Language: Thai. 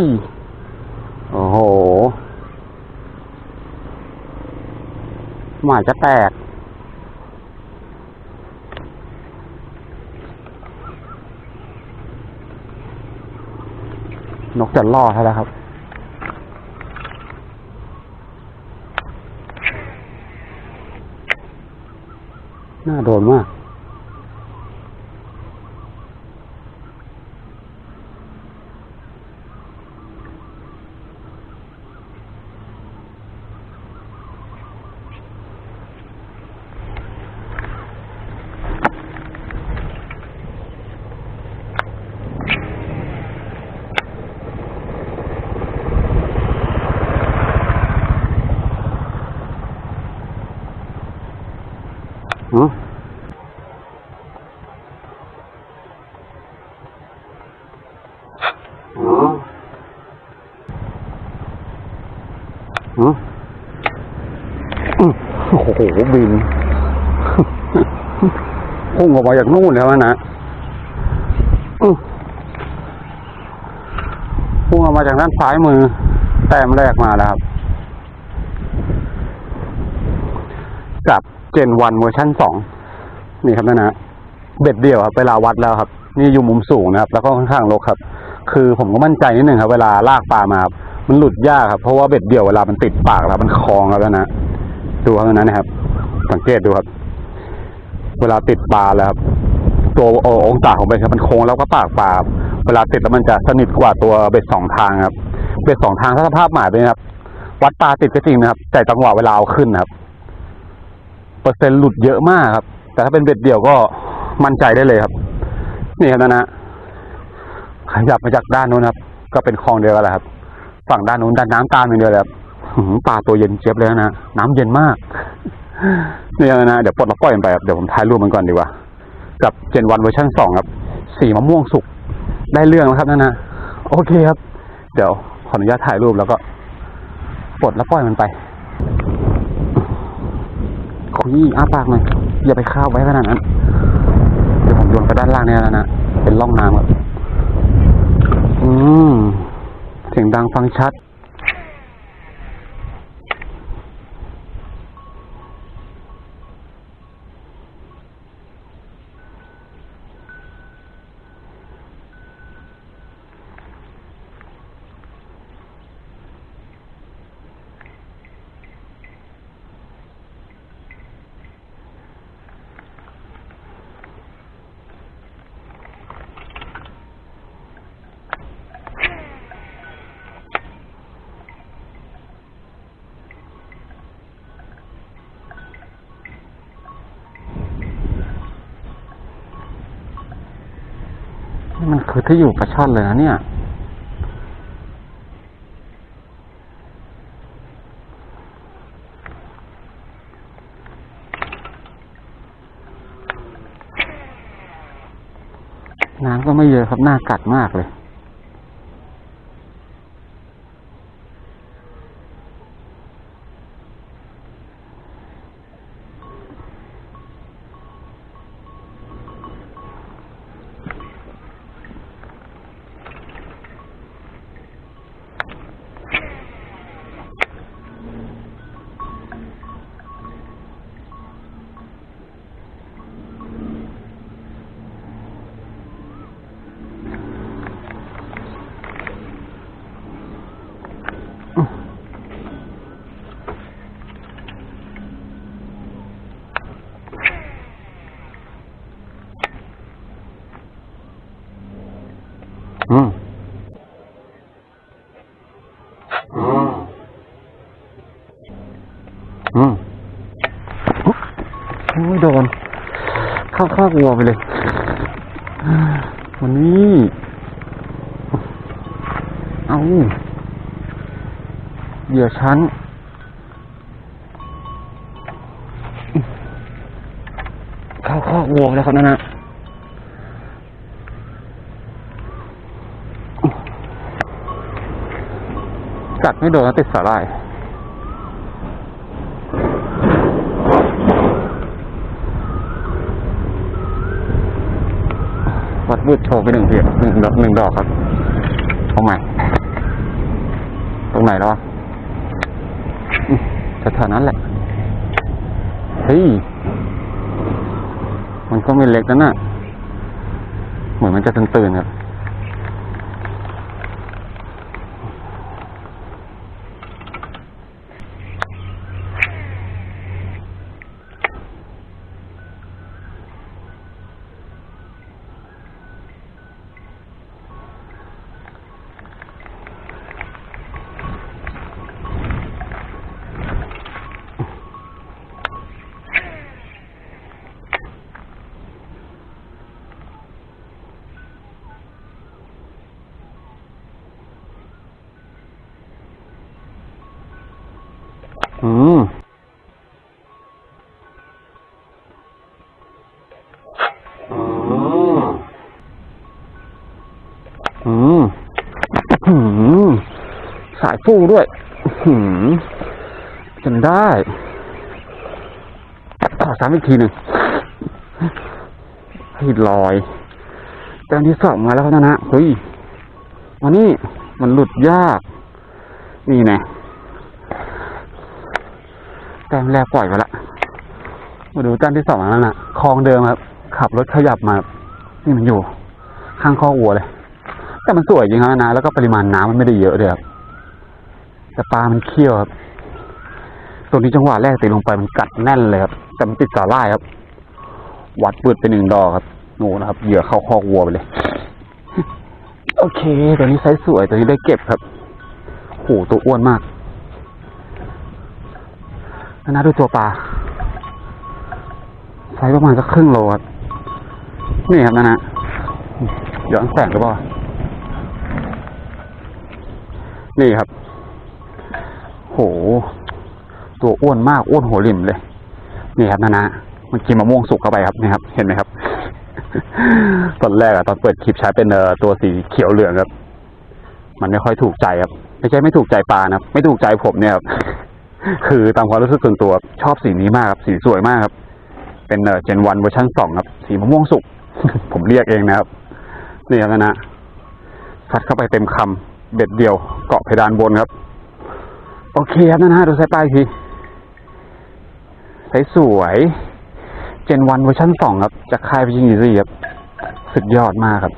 ย โอ้โห หมายจะแตก นกจะล่อให้แล้วครับน่าโดนมาก หือหือหืออื้อโอ้โหบินพุ่งออกมาจากนู่นแล้วนะพุ่งออกมาจากด้านซ้ายมือ แต้มแรกมาแล้วครับ กับ เจนวันเวอร์ชันสองนี่ครับนะนะเบ็ดเดียวครับเวลาวัดแล้วครับ นี่อยู่มุมสูงนะครับ แล้วก็ค่อนข้างรกครับ คือผมก็มั่นใจนิดหนึ่งครับ เวลาลากปลามาครับมันหลุดยากครับ เพราะว่าเบ็ดเดียวเวลามันติดปากแล้วมันคลองแล้วนะดูครับนะนนะครับ สังเกตดูครับ เวลาติดปลาแล้วครับตัวอองศาของเบ็ดครับมันโค้งแล้วก็ปากปลาเวลาติดแล้วมันจะสนิทกว่าตัวเบ็ดสองทางครับ เบ็ดสองทางถ้าสภาพหมายเป็นครับ วัดปลาติดก็จริงนะครับ แต่จังหวะเวลาเอาขึ้นนะครับ เปอร์เซ็นต์หลุดเยอะมากครับ แต่ถ้าเป็นเบ็ดเดี่ยวก็มั่นใจได้เลยครับ นี่ครับนะนะขยับมาจากด้านนู้นครับ ก็เป็นคลองเดียวกันแหละครับ ฝั่งด้านนู้นด้านน้ำตามอย่างเดียวเลยครับหือปลาตัวเย็นเจี๊ยบเลยนะน้ำเย็นมากนี่ครับนะเดี๋ยวปลดล้วปล่อยมันไปครับเดี๋ยวผมถ่ายรูปมันก่อนดีกว่า กับเจนวันเวอร์ชันสองครับ สีมะม่วงสุกได้เรื่องแล้วครับนะนะโอเคครับ เดี๋ยวขออนุญาตถ่ายรูปแล้วก็ปลดแล้วปล่อยมันไป คุยอ้าปากหน่อยอย่าไปข้าวไว้ขนาดนั้นเดี๋ยวผมโยนไปด้านล่างเนี่ยแล้วนะเป็นร่องน้ำครับอืมเสียงดังฟังชัด นี่ มันคือที่อยู่ประช่อนเลยนะเนี่ย น้ำก็ไม่เยอะครับหน้ากัดมากเลย อืมอืม อืมไม่โดนข้าข้าวัวไปเลย วันนี้ เอาเหยื่อชั้นเข้าข้อวัวแล้วครับนั่นนะกัดไม่โดนแล้วติดสาหร่าย วืดโชว์ไปหนึ่งเพียงหนึ่งดอกหนึ่งดอกครับเอาใหม่ ตรงไหนแล้ววะอืมแถวๆนั้นแหละ เฮ้ย มันก็ไม่เล็กนะนน่ะ เหมือนมันจะตื่นๆครับ อืมอืมอืมอืมสายฟูด้วยหืมจนได้ขอซ้ำอีกทีหนึ่งให้ลอยแต้มที่สองมาแล้วนะนะเฮ้ยวันนี้มันหลุดยาก นี่แน่ แต้มแรกปล่อยไปละมาดูแต้มที่สองแล้วน่ะคลองเดิมครับ ขับรถขยับมา นี่มันอยู่ ข้างข้อกวัวเลย แต่มันสวยจริงครับนะ แล้วก็ปริมาณน้ำมันไม่ได้เยอะเลยครับ แต่ปลามันเคี้ยวครับ ตรงนี้จังหวะแรกตีลงไปมันกัดแน่นเลยครับ แต่มันติดสาล่ายครับ วัดปืดไปหนึ่งดอกครับหนูนะครับ เหยื่อเข้าคอกวัวไปเลย โอเค ตัวนี้ไซส์สวย ตัวนี้ได้เก็บครับโหตัวอ้วนมาก นะดูตัวปลาไซส์ประมาณสักครึ่งโลครับนี่ครับนะนะย้อนแสงหรือเปล่านี่ครับ โห ตัวอ้วนมากอ้วนหัวริมเลย นี่ครับนะนะมันกินมะม่วงสุกเข้าไปครับนี่ครับ เห็นไหมครับ ตอนแรกอะตอนเปิดคลิปใช้เป็นเออตัวสีเขียวเหลืองครับ มันไม่ค่อยถูกใจครับ ไม่ใช่ไม่ถูกใจปลานะครับไม่ถูกใจผมเนี่ยครับ คือตามความรู้สึกส่วนตัวชอบสีนี้มากครับ สีสวยมากครับ เป็นเอ่อเจนวันเวอร์ชันสองครับ สีมะม่วงสุก ผมเรียกเองนะครับ นี่ครับนะซัดเข้าไปเต็มคำเบ็ดเดียว เกาะเพดานบนครับ โอเคครับนะฮะดูสายปลายอีกทีใสวยเจนวันเวอร์ชันสองครับจากค่ายพิชิตอีซี่ครับ สุดยอดมากครับ